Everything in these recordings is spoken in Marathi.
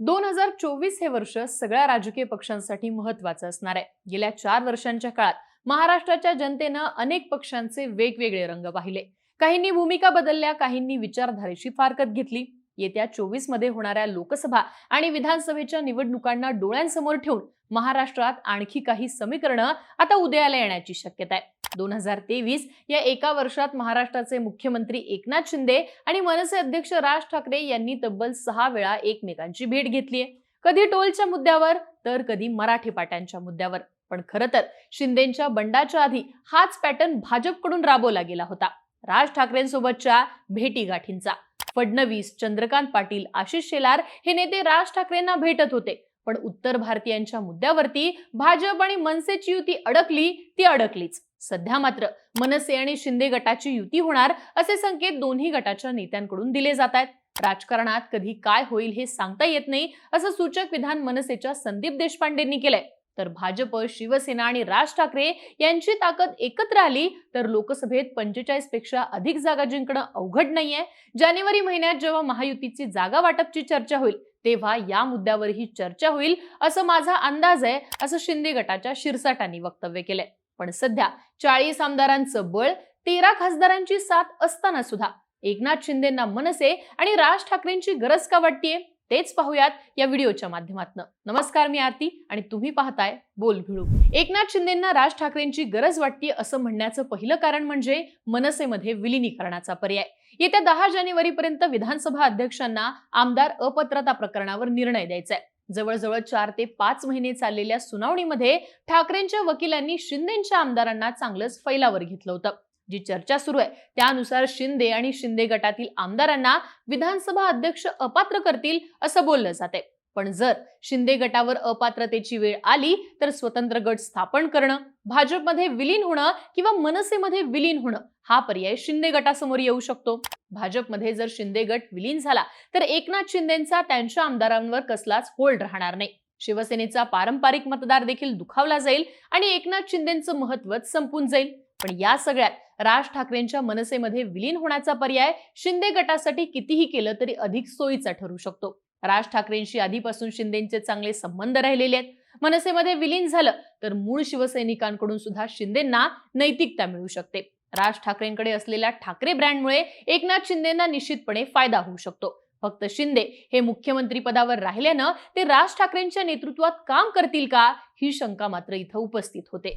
दोन हजार चोवीस हे वर्ष सगळ्या राजकीय पक्षांसाठी महत्वाचं असणार आहे. गेल्या चार वर्षांच्या काळात महाराष्ट्राच्या जनतेनं अनेक पक्षांचे वेगवेगळे रंग पाहिले. काहींनी भूमिका बदलल्या काहींनी विचारधारेची फारकत घेतली. येत्या चोवीसमध्ये होणाऱ्या लोकसभा आणि विधानसभेच्या निवडणुकांना डोळ्यांसमोर ठेवून महाराष्ट्रात आणखी काही समीकरणं आता उदयाला येण्याची शक्यता आहे दोन हजार तेवीस या एका वर्षात महाराष्ट्राचे मुख्यमंत्री एकनाथ शिंदे आणि मनसे अध्यक्ष राज ठाकरे यांनी तब्बल सहा वेळा एकमेकांची भेट घेतलीय. कधी टोलच्या मुद्द्यावर तर कधी मराठी पाट्यांच्या मुद्द्यावर. पण खरं तर शिंदेच्या बंडाच्या आधी हाच पॅटर्न भाजपकडून राबवला गेला होता. राज ठाकरेंसोबतच्या भेटीगाठींचा. फडणवीस चंद्रकांत पाटील आशिष शेलार हे नेते राज ठाकरेंना भेटत होते. पण उत्तर भारतीयांच्या मुद्द्यावरती भाजप आणि मनसेची युती अडकली ती अडकलीच. सध्या मात्र मनसे आणि शिंदे गटाची युती होणार असे संकेत दोन्ही गटाच्या नेत्यांकडून दिले जात आहेत. राजकारणात कधी काय होईल हे सांगता येत नाही असं सूचक विधान मनसेच्या संदीप देशपांडेंनी केलंय. तर भाजप शिवसेना आणि राज ठाकरे यांची ताकद एकत्र आली तर लोकसभेत पंचेचाळीसपेक्षा अधिक जागा जिंकणं अवघड नाहीये. जानेवारी महिन्यात जेव्हा महायुतीची जागा वाटपची चर्चा होईल तेव्हा या मुद्द्यावरही चर्चा होईल असं माझा अंदाज आहे असं शिंदे गटाच्या शिरसाटांनी वक्तव्य केलंय. पण सध्या चाळीस आमदारांचं बळ तेरा खासदारांची साथ असताना सुद्धा एकनाथ शिंदेना मनसे आणि राज ठाकरेंची गरज का वाटतेय? तेच पाहूयात या व्हिडिओच्या माध्यमातून. नमस्कार मी आरती आणि तुम्ही पाहताय बोल भिळू एकनाथ शिंदेना राज ठाकरेंची गरज वाटते असं म्हणण्याचं पहिलं कारण म्हणजे मनसेमध्ये विलिनीकरणाचा पर्याय. येत्या दहा जानेवारीपर्यंत विधानसभा अध्यक्षांना आमदार अपात्रता प्रकरणावर निर्णय द्यायचा आहे जवळजवळ चार ते पाच महिने चाललेल्या सुनावणीमध्ये ठाकरेंच्या वकिलांनी शिंदेच्या आमदारांना चांगलंच फैलावर घेतलं होतं. जी चर्चा सुरू आहे त्यानुसार शिंदे आणि शिंदे गटातील आमदारांना विधानसभा अध्यक्ष अपात्र करतील असं बोललं जाते पण जर शिंदे गटावर अपात्रतेची वेळ आली तर स्वतंत्र गट स्थापन करणं भाजपमध्ये विलीन होणं किंवा मनसेमध्ये विलीन होणं हा पर्याय शिंदे गटासमोर येऊ शकतो. भाजपमध्ये जर शिंदे गट विलीन झाला तर एकनाथ शिंदेचा त्यांच्या आमदारांवर कसलाच होल्ड राहणार नाही. शिवसेनेचा पारंपरिक मतदार देखील दुखावला जाईल आणि एकनाथ शिंदेचं महत्त्व संपून जाईल. पण या सगळ्यात राज ठाकरेंच्या मनसेमध्ये विलीन होण्याचा पर्याय शिंदे गटासाठी कितीही केलं तरी अधिक सोयीचा ठरू शकतो. राज ठाकरेंशी आधीपासून शिंदेचे चांगले संबंध राहिलेले आहेत. मनसेमध्ये विलीन झालं तर मूळ शिवसैनिकांकडून सुद्धा शिंदेना नैतिकता मिळू शकते. राज ठाकरेंकडे असलेल्या ठाकरे ब्रँडमुळे एकनाथ शिंदेना निश्चितपणे फायदा होऊ शकतो. फक्त शिंदे हे मुख्यमंत्री पदावर राहिल्यानं ते राज ठाकरेंच्या नेतृत्वात काम करतील का ही शंका मात्र इथं उपस्थित होते.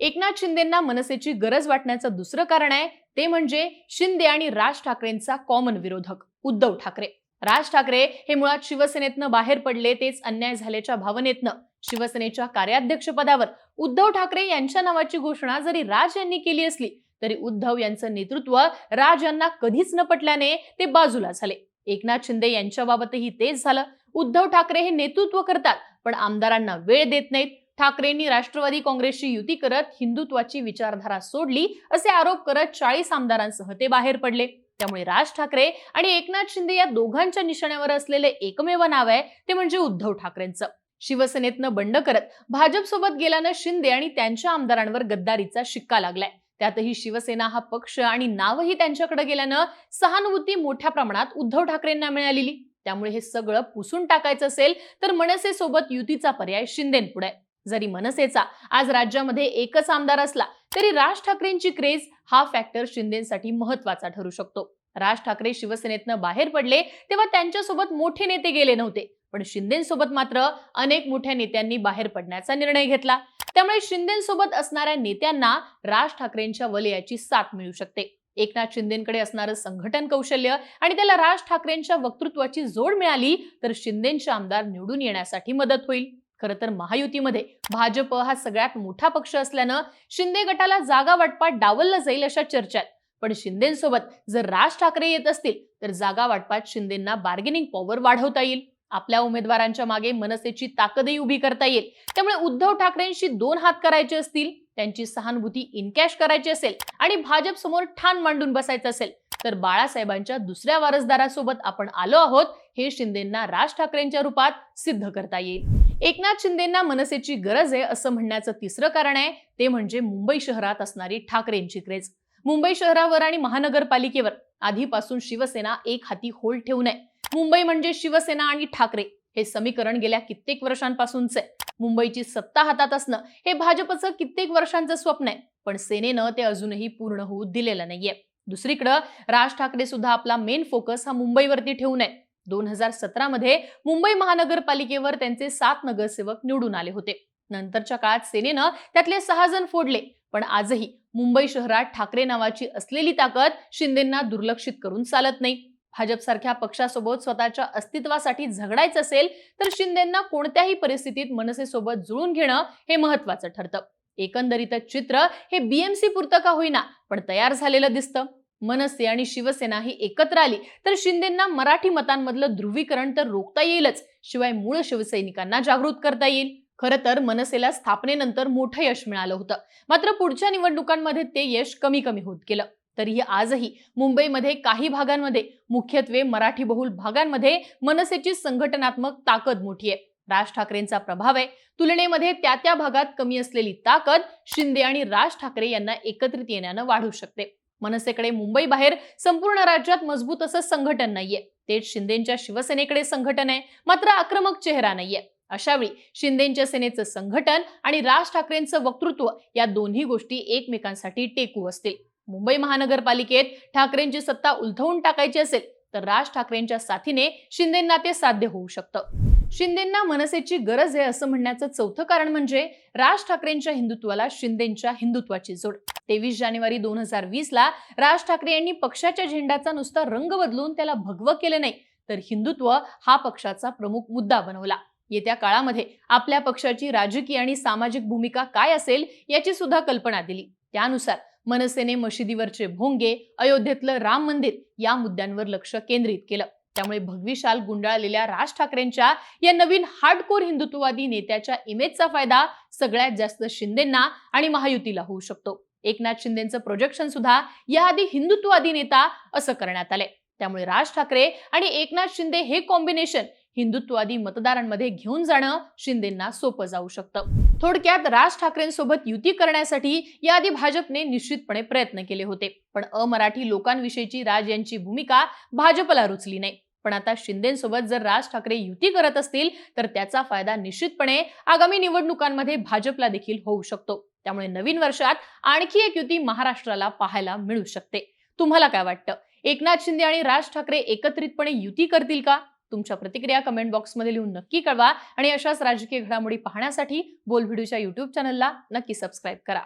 एकनाथ शिंदेंना मनसेची गरज वाटण्याचं दुसरं कारण आहे ते म्हणजे शिंदे आणि राज ठाकरेंचा कॉमन विरोधक उद्धव ठाकरे. राज ठाकरे हे मुळात शिवसेनेतनं बाहेर पडले तेच अन्याय झाल्याच्या भावनेतनं शिवसेनेच्या कार्याध्यक्षपदावर. उद्धव ठाकरे यांच्या नावाची घोषणा जरी राज यांनी केली असली तरी उद्धव यांचं नेतृत्व राज यांना कधीच न पटल्याने ते बाजूला झाले. एकनाथ शिंदे यांच्याबाबतही तेच झालं. उद्धव ठाकरे हे नेतृत्व करतात पण आमदारांना वेळ देत नाहीत. ठाकरेंनी राष्ट्रवादी काँग्रेसची युती करत हिंदुत्वाची विचारधारा सोडली असे आरोप करत चाळीस आमदारांसह ते बाहेर पडले. त्यामुळे राज ठाकरे आणि एकनाथ शिंदे या दोघांच्या निशाण्यावर असलेले एकमेव नाव आहे ते म्हणजे उद्धव ठाकरेंचं. शिवसेनेतनं बंड करत भाजपसोबत गेल्यानं शिंदे आणि त्यांच्या आमदारांवर गद्दारीचा शिक्का लागलाय. त्यातही शिवसेना हा पक्ष आणि नावही त्यांच्याकडे गेल्यानं सहानुभूती मोठ्या प्रमाणात उद्धव ठाकरेंना मिळालेली. त्यामुळे हे सगळं पुसून टाकायचं असेल तर मनसेसोबत युतीचा पर्याय शिंदेपुढे जरी मनसेचा आज राज्यामध्ये एकच आमदार असला तरी राज ठाकरेंची क्रेज हा फॅक्टर शिंदेसाठी महत्त्वाचा ठरू शकतो. राज ठाकरे शिवसेनेतनं बाहेर पडले तेव्हा त्यांच्यासोबत मोठे नेते गेले नव्हते. पण शिंदेसोबत मात्र अनेक मोठ्या नेत्यांनी बाहेर पडण्याचा निर्णय घेतला. त्यामुळे शिंदेसोबत असणाऱ्या नेत्यांना राज ठाकरेंच्या वलयाची साथ मिळू शकते. एकनाथ शिंदेकडे असणारं संघटन कौशल्य आणि त्याला राज ठाकरेंच्या वक्तृत्वाची जोड मिळाली तर शिंदेचे आमदार निवडून येण्यासाठी मदत होईल. खरं तर महायुतीमध्ये भाजप हा सगळ्यात मोठा पक्ष असल्यानं शिंदे गटाला जागा वाटपात डावललं जाईल अशा चर्चा आहेत पण शिंदेसोबत जर राज ठाकरे येत असतील तर जागा वाटपात शिंदेना बार्गेनिंग पॉवर वाढवता येईल. आपल्या उमेदवारांच्या मागे मनसेची ताकदही उभी करता येईल. त्यामुळे उद्धव ठाकरेंशी दोन हात करायचे असतील त्यांची सहानुभूती इनकॅश करायची असेल आणि भाजप समोर ठाण मांडून बसायचं असेल तर बाळासाहेबांच्या दुसऱ्या वारसदारासोबत आपण आलो आहोत हे शिंदेना राज ठाकरेंच्या रूपात सिद्ध करता येईल. एकनाथ शिंदेना मनसेची गरज आहे असं म्हणण्याचं तिसरं कारण आहे ते म्हणजे मुंबई शहरात असणारी ठाकरेंची क्रेज. मुंबई शहरावर आणि महानगरपालिकेवर आधीपासून शिवसेना एक हाती होल ठेवू नये. मुंबई म्हणजे शिवसेना आणि ठाकरे हे समीकरण गेल्या कित्येक वर्षांपासूनच. आहे मुंबईची सत्ता हातात असणं हे भाजपचं कित्येक वर्षांचं स्वप्न आहे पण सेनेनं ते अजूनही पूर्ण होऊ दिलेलं नाहीये. दुसरीकडं राज ठाकरे सुद्धा आपला मेन फोकस हा मुंबईवरती ठेवून आहे दोन हजार सतरा मध्ये मुंबई महानगरपालिकेवर त्यांचे सात नगरसेवक निवडून आले होते. नंतरच्या काळात सेनेनं त्यातले सहा जण फोडले पण आजही मुंबई शहरात ठाकरे नावाची असलेली ताकद शिंदेंना दुर्लक्षित करून चालत नाही. भाजपसारख्या पक्षासोबत स्वतःच्या अस्तित्वासाठी झगडायचं असेल तर शिंदेंना कोणत्याही परिस्थितीत मनसेसोबत जुळून घेणं हे महत्वाचं ठरतं. एकंदरीतच चित्र हे बीएमसी पुरतं का होईना पण तयार झालेलं दिसतं. मनसे आणि शिवसेना ही एकत्र आली तर शिंदेंना मराठी मतांमधलं ध्रुवीकरण तर रोखता येईलच. शिवाय मूळ शिवसैनिकांना जागृत करता येईल. खरं तर मनसेला स्थापनेनंतर मोठं यश मिळालं होतं. मात्र पुढच्या निवडणुकांमध्ये ते यश कमी कमी होत गेलं. तरीही आजही मुंबईमध्ये काही भागांमध्ये मुख्यत्वे मराठी बहुल भागांमध्ये मनसेची संघटनात्मक ताकद मोठी आहे. राज ठाकरेंचा प्रभाव आहे. तुलनेमध्ये त्या त्या भागात कमी असलेली ताकद शिंदे आणि राज ठाकरे यांना एकत्रित येण्यानं वाढू शकते. मनसेकडे मुंबई बाहेर संपूर्ण राज्यात मजबूत असं संघटन नाहीये. तेच शिंदेच्या शिवसेनेकडे संघटन आहे. मात्र आक्रमक चेहरा नाहीये. अशावेळी शिंदेच्या सेनेचं संघटन आणि राज ठाकरेंचं वक्तृत्व या दोन्ही गोष्टी एकमेकांसाठी टेकू असतील. मुंबई महानगरपालिकेत ठाकरेंची सत्ता उलथवून टाकायची असेल तर राज ठाकरेंच्या साथीने शिंदेंना ते साध्य होऊ शकतं. शिंदेंना मनसेची गरज आहे असं म्हणण्याचं चौथं कारण म्हणजे राज ठाकरेंच्या हिंदुत्वाला शिंदेच्या हिंदुत्वाची जोड. तेवीस जानेवारी दोन हजार वीस ला राज ठाकरे यांनी पक्षाच्या झेंड्याचा नुसता रंग बदलून त्याला भगवं केलं नाही तर हिंदुत्व हा पक्षाचा प्रमुख मुद्दा बनवला. येत्या काळामध्ये आपल्या पक्षाची राजकीय आणि सामाजिक भूमिका काय असेल याची सुद्धा कल्पना दिली. त्यानुसार मनसेने मशिदीवरचे भोंगे अयोध्येतलं राम मंदिर या मुद्द्यांवर लक्ष केंद्रित केलं. त्यामुळे भगवी शाल गुंडाळलेल्या राज ठाकरेंच्या या नवीन हार्डकोर हिंदुत्ववादी नेत्याच्या इमेजचा फायदा सगळ्यात जास्त शिंदेना आणि महायुतीला होऊ शकतो. एकनाथ शिंदेचं प्रोजेक्शन सुद्धा याआधी हिंदुत्ववादी नेता असं करण्यात आलंय. त्यामुळे राज ठाकरे आणि एकनाथ शिंदे हे कॉम्बिनेशन हिंदुत्ववादी मतदारांमध्ये घेऊन जाणं शिंदेना सोपं जाऊ शकतं. थोडक्यात राज ठाकरेंसोबत युती करण्यासाठी याआधी भाजपने निश्चितपणे प्रयत्न केले होते. पण अमराठी लोकांविषयीची राज यांची भूमिका भाजपला रुचली नाही. पण आता शिंदेसोबत जर राज ठाकरे युती करत असतील तर त्याचा फायदा निश्चितपणे आगामी निवडणुकांमध्ये भाजपला देखील होऊ शकतो. त्यामुळे नवीन वर्षात आणखी एक युती महाराष्ट्राला पाहायला मिळू शकते. तुम्हाला काय वाटतं? एकनाथ शिंदे आणि राज ठाकरे एकत्रितपणे युती करतील का? तुमच्या प्रतिक्रिया कमेंट बॉक्समध्ये लिहून नक्की कळवा आणि अशाच राजकीय घडामोडी पाहण्यासाठी बोल व्हिडिओच्या युट्यूब चॅनलला नक्की सबस्क्राईब करा.